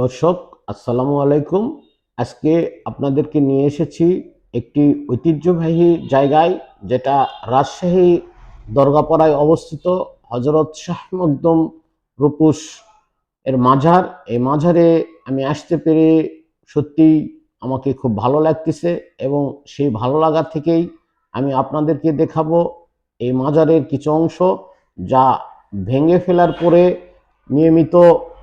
দর্শক, আসসালামু আলাইকুম। আজকে আপনাদেরকে নিয়ে এসেছি একটি ঐতিহ্যবাহী জায়গায়, যেটা রাজশাহী দরগাপাড়ায় অবস্থিত হজরত শাহ মকদম রূপুস এর মাঝার এই মাঝারে আমি আসতে পেরে সত্যিই আমাকে খুব ভালো লাগতেছে এবং সেই ভালো লাগা থেকেই আমি আপনাদেরকে দেখাবো এই মাজারের কিছু অংশ, যা ভেঙে ফেলার পরে নিয়মিত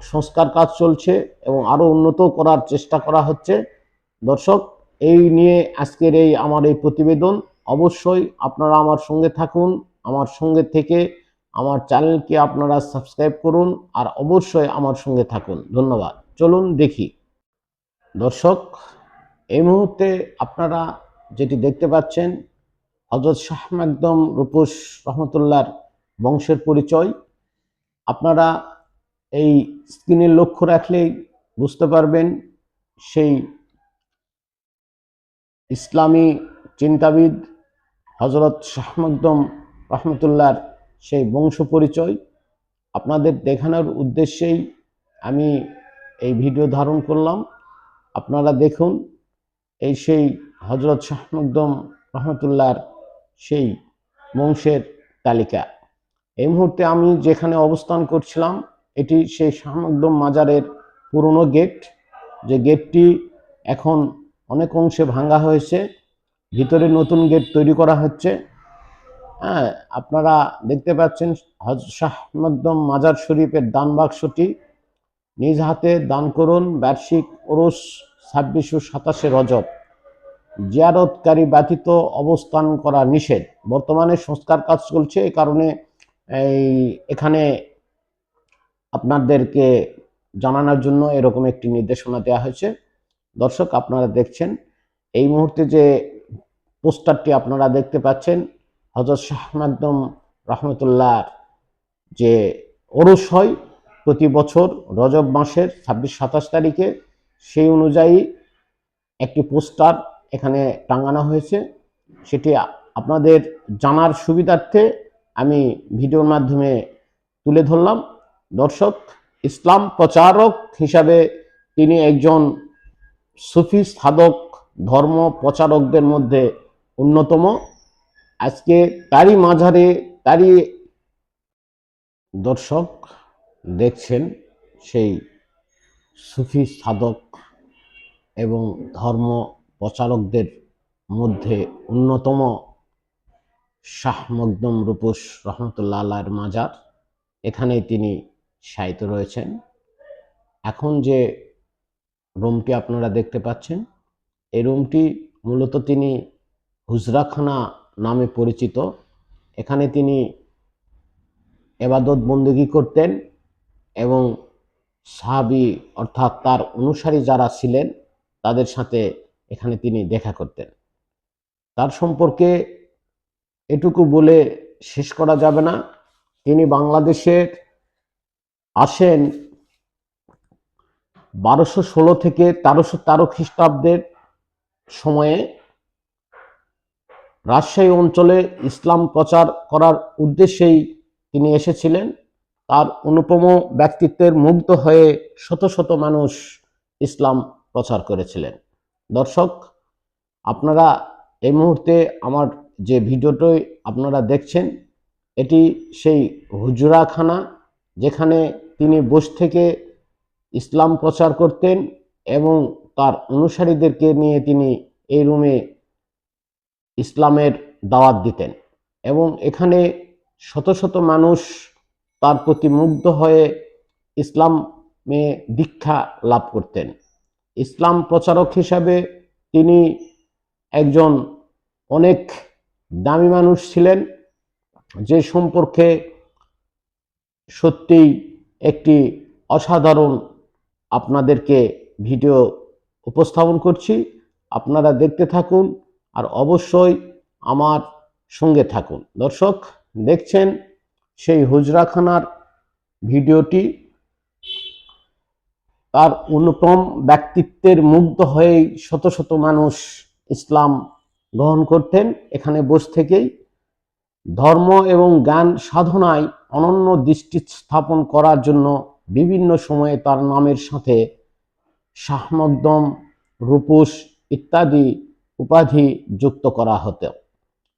সংস্কার কাজ চলছে এবং আরও উন্নত করার চেষ্টা করা হচ্ছে। দর্শক, এই নিয়ে আজকের এই আমার এই প্রতিবেদন। অবশ্যই আপনারা আমার সঙ্গে থাকুন, আমার সঙ্গে থেকে আমার চ্যানেলকে আপনারা সাবস্ক্রাইব করুন আর অবশ্যই আমার সঙ্গে থাকুন। ধন্যবাদ। চলুন দেখি। দর্শক, এই মুহূর্তে আপনারা যেটি দেখতে পাচ্ছেন হজরত শাহ একদম রূপস রহমতুল্লাহর বংশের পরিচয়। আপনারা এই স্ক্রিনে লক্ষ্য রাখলেই বুঝতে পারবেন সেই ইসলামী চিন্তাবিদ হজরত শাহ মকদম রহমতুল্লাহর সেই বংশ পরিচয়। আপনাদের দেখানোর উদ্দেশ্যেই আমি এই ভিডিও ধারণ করলাম। আপনারা দেখুন এই সেই হজরত শাহ মকদম রহমতুল্লাহর সেই বংশের তালিকা। এই মুহূর্তে আমি যেখানে অবস্থান করছিলাম এটি সেই শাহ মাজারের পুরনো গেট। যে গেটটি এখন অনেক অংশে ভাঙ্গা হয়েছে। ভিতরে নতুন গেট তৈরি করা হচ্ছে। হ্যাঁ আপনারা দেখতে পাচ্ছেন হজ শাহ মাজার শরীফের দান বাক্সটি। নিজ হাতে দান করুন বার্ষিক ওরস ছাব্বিশশো সাতাশে রজব। জিয়ারতকারী ব্যতীত অবস্থান করা নিষেধ। বর্তমানে সংস্কার কাজ চলছে। এই কারণে এই, এখানে আপনাদেরকে জানানোর জন্য এরকম একটি নির্দেশনা দেওয়া হয়েছে। দর্শক, আপনারা দেখছেন, এই মুহূর্তে যে পোস্টারটি আপনারা দেখতে পাচ্ছেন হজরত শাহ একদম রহমতুল্লাহ যে ওরস হয় প্রতি বছর রজব মাসের ছাব্বিশ, সাতাশ তারিখে, সেই অনুযায়ী একটি পোস্টার এখানে টাঙানো হয়েছে। সেটি আপনাদের জানার সুবিধার্থে আমি ভিডিওর মাধ্যমে তুলে ধরলাম। দর্শক, ইসলাম প্রচারক হিসাবে তিনি একজন সুফি সাধক, ধর্ম প্রচারকদের মধ্যে অন্যতম। আজকে তারই মাঝারে, তারই দর্শক দেখছেন সেই সুফি সাধক এবং ধর্ম প্রচারকদের মধ্যে অন্যতম শাহ মকদম রূপস রহমতুল্লাহ মাজার। এখানে তিনি শায়িত রয়েছেন। এখন যে রুমটি আপনারা দেখতে পাচ্ছেন, এই রুমটি মূলত তিনি হুজরাখানা নামে পরিচিত। এখানে তিনি এবাদত বন্দুকি করতেন এবং সাহাবি অর্থাৎ তার অনুসারী যারা ছিলেন, তাদের সাথে এখানে তিনি দেখা করতেন। তার সম্পর্কে এটুকু বলে শেষ করা যাবে না। তিনি বাংলাদেশের আসেন বারোশো ষোলো থেকে তেরোশো তেরো খ্রিস্টাব্দের সময়ে রাজশাহী অঞ্চলে ইসলাম প্রচার করার উদ্দেশ্যেই তিনি এসেছিলেন। তার অনুপম ব্যক্তিত্বের মুগ্ধ হয়ে শত শত মানুষ ইসলাম প্রচার করেছিলেন। দর্শক, আপনারা এই মুহূর্তে আমার যে ভিডিওটি আপনারা দেখছেন, এটি সেই হুজরাখানা যেখানে তিনি বস থেকে ইসলাম প্রচার করতেন এবং তার অনুসারীদেরকে নিয়ে তিনি এই রুমে ইসলামের দাওয়াত দিতেন এবং এখানে শত শত মানুষ তার প্রতি মুগ্ধ হয়ে ইসলামে দীক্ষা লাভ করতেন। ইসলাম প্রচারক হিসাবে তিনি একজন অনেক দামি মানুষ ছিলেন, যে সম্পর্কে সত্যিই একটি অসাধারণ আপনাদেরকে ভিডিও উপস্থাপন করছি। আপনারা দেখতে থাকুন আর অবশ্যই আমার সঙ্গে থাকুন। দর্শক, দেখছেন সেই হুজরাখানার ভিডিওটি। তার অনুপম ব্যক্তিত্বের মুগ্ধ হয়েই শত শত মানুষ ইসলাম গ্রহণ করতেন। এখানে বস থেকেই ধর্ম এবং জ্ঞান সাধনায় অনন্য দৃষ্টি স্থাপন করার জন্য বিভিন্ন সময়ে তার নামের সাথে শাহমকদম রূপুস ইত্যাদি উপাধি যুক্ত করা হতো।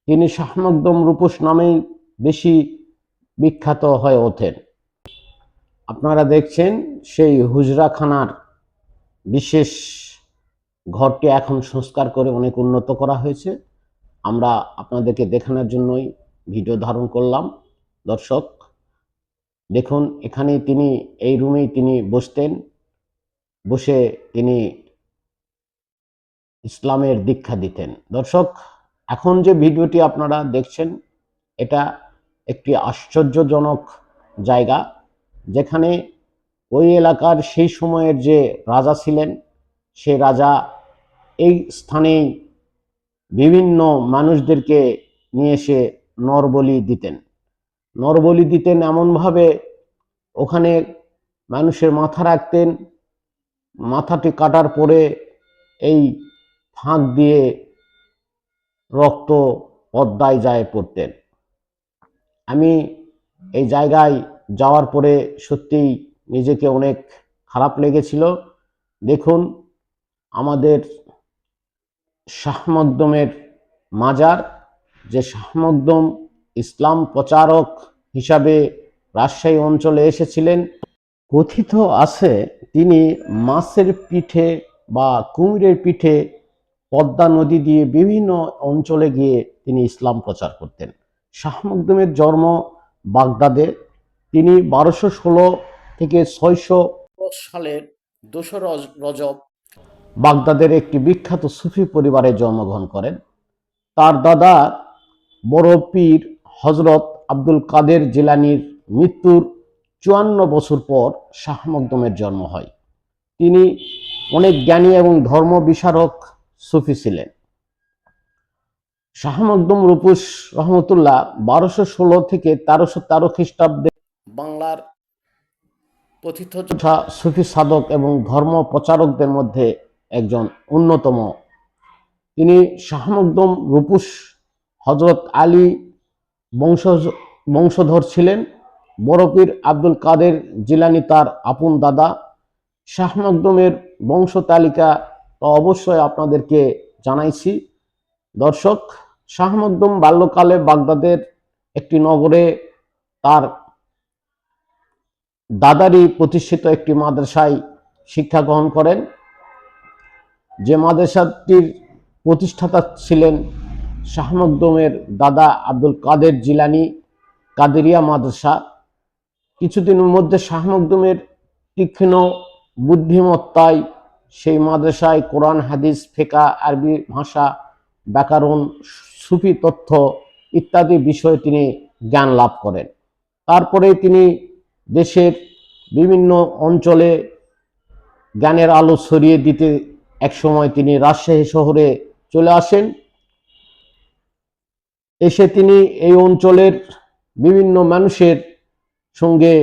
তিনি শাহমকদম রূপুস নামেই বেশি বিখ্যাত হয়ে ওঠেন। আপনারা দেখছেন সেই হুজরাখানার বিশেষ ঘরটি এখন সংস্কার করে অনেক উন্নত করা হয়েছে। আমরা আপনাদেরকে দেখানোর জন্যই ভিডিও ধারণ করলাম। দর্শক দেখুন এখানে তিনি, এই রুমেই তিনি বসতেন। বসে তিনি ইসলামের দীক্ষা দিতেন। দর্শক, এখন যে ভিডিওটি আপনারা দেখছেন, এটা একটি আশ্চর্যজনক জায়গা, যেখানে ওই এলাকার সেই সময়ের যে রাজা ছিলেন, সে রাজা এই স্থানেই বিভিন্ন মানুষদেরকে নিয়ে এসে নরবলি দিতেন। নরবলি দিতেন এমনভাবে ওখানে মানুষের মাথা রাখতেন, মাথাটি কাটার পরে এই ফাঁক দিয়ে রক্ত পদ্মায় যায় পড়তেন। আমি এই জায়গায় যাওয়ার পরে সত্যিই নিজেকে অনেক খারাপ লেগেছিল। দেখুন, আমাদের শাহমকদমের মাজার, যে শাহমকদম ইসলাম প্রচারক হিসাবে রাজশাহী অঞ্চলে এসেছিলেন। কথিত আছে, তিনি মাছের পিঠে বা কুমিরের পিঠে পদ্মা নদী দিয়ে বিভিন্ন অঞ্চলে গিয়ে তিনি ইসলাম প্রচার করতেন। শাহ মকদুমের জন্ম বাগদাদে। তিনি বারোশো ষোলো থেকে ছয়শো সালের দোসরা রজব বাগদাদের একটি বিখ্যাত সুফি পরিবারে জন্মগ্রহণ করেন। তার দাদা বড় পীর হজরত আব্দুল কাদের জিলানির মৃত্যুর চুয়ান্ন বছর পর শাহ মকদমের জন্ম হয়। তিনি অনেক জ্ঞানী এবং ধর্ম বিশারক সুফি ছিলেন। শাহ মকদম রূপুস রহমতুল্লাহ বারোশো ষোলো থেকে তেরোশো তেরো খ্রিস্টাব্দে বাংলার কথিত সুফি সাধক এবং ধর্ম প্রচারকদের মধ্যে একজন অন্যতম। তিনি শাহ মকদম রূপুস হজরত আলী বংশ বংশধর ছিলেন বড়পীর আব্দুল কাদের জিলানি তার আপন দাদা। শাহ মকদমের বংশ তালিকা অবশ্যই আপনাদেরকে জানাইছি। দর্শক, শাহ মকদম বাল্যকালে বাগদাদের একটি নগরে তার দাদারই প্রতিষ্ঠিত একটি মাদ্রাসায় শিক্ষা গ্রহণ করেন। যে মাদ্রাসাটির প্রতিষ্ঠাতা ছিলেন শাহ মকদমের দাদা আব্দুল কাদের জিলানি, কাদেরিয়া মাদ্রাসা। কিছুদিনের মধ্যে শাহ মকদুমের তীক্ষ্ণ বুদ্ধিমত্তায় সেই মাদ্রাসায় কোরআন, হাদিস ফেকা আরবি ভাষা, ব্যাকরণ, সুফি তথ্য ইত্যাদি বিষয়ে তিনি জ্ঞান লাভ করেন। তারপরে তিনি দেশের বিভিন্ন অঞ্চলে জ্ঞানের আলো ছড়িয়ে দিতে একসময় তিনি রাজশাহী শহরে চলে আসেন। এসে তিনি এই অঞ্চলের বিভিন্ন মানুষের সঙ্গে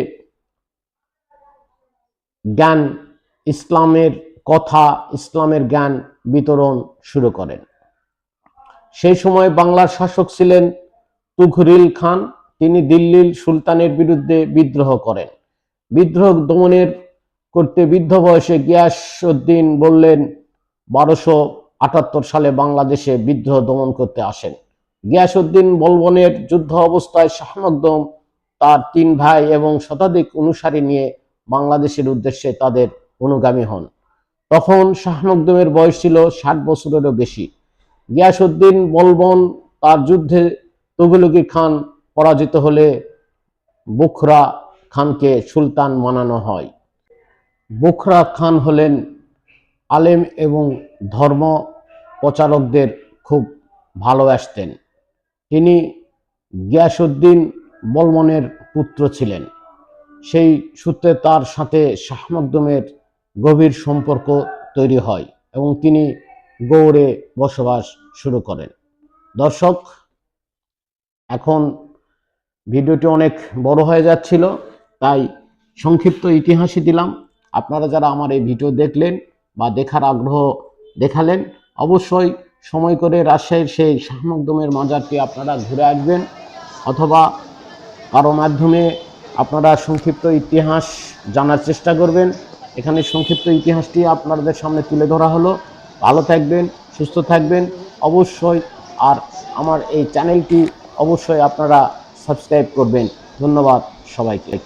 জ্ঞান, ইসলামের কথা, ইসলামের জ্ঞান বিতরণ শুরু করেন। সেই সময় বাংলার শাসক ছিলেন তুঘরিল খান। তিনি দিল্লির সুলতানের বিরুদ্ধে বিদ্রোহ করেন। বিদ্রোহ দমনের করতে বৃদ্ধ বয়সে গিয়াসউদ্দিন বললেন, বারোশো আটাত্তর সালে বাংলাদেশে বিদ্রোহ দমন করতে আসেন। গিয়াসউদ্দিন বলবনের যুদ্ধ অবস্থায় শাহমকদম তার তিন ভাই এবং শতাধিক অনুসারী নিয়ে বাংলাদেশের উদ্দেশ্যে তাদের অনুগামী হন। তখন শাহ মকদুমের বয়স ছিল ষাট বছরেরও বেশি। গিয়াসউদ্দিন বলবন তার যুদ্ধে তুগলকি খান পরাজিত হলে বুখরা খানকে সুলতান মানানো হয়। বুখরা খান হলেন আলেম এবং ধর্ম প্রচারকদের খুব ভালোবাসতেন। তিনি গিয়াসউদ্দিন বলমনের পুত্র ছিলেন। সেই সূত্রে তার সাথে শাহ মকদুমের গভীর সম্পর্ক তৈরি হয় এবং তিনি গৌড়ে বসবাস শুরু করেন। দর্শক, এখন ভিডিওটি অনেক বড় হয়ে যাচ্ছিল, তাই সংক্ষিপ্ত ইতিহাসই দিলাম। আপনারা যারা আমার এই ভিডিও দেখলেন বা দেখার আগ্রহ দেখালেন, অবশ্যই সময় করে রাজশাহীর সেই শাহ মকদুমের মাজারটি আপনারা ঘুরে আসবেন, অথবা কারও মাধ্যমে আপনারা সংক্ষিপ্ত ইতিহাস জানার চেষ্টা করবেন। এখানে সংক্ষিপ্ত ইতিহাসটি আপনাদের সামনে তুলে ধরা হলো। ভালো থাকবেন, সুস্থ থাকবেন। অবশ্যই আর আমার এই চ্যানেলটি অবশ্যই আপনারা সাবস্ক্রাইব করবেন। ধন্যবাদ সবাইকে।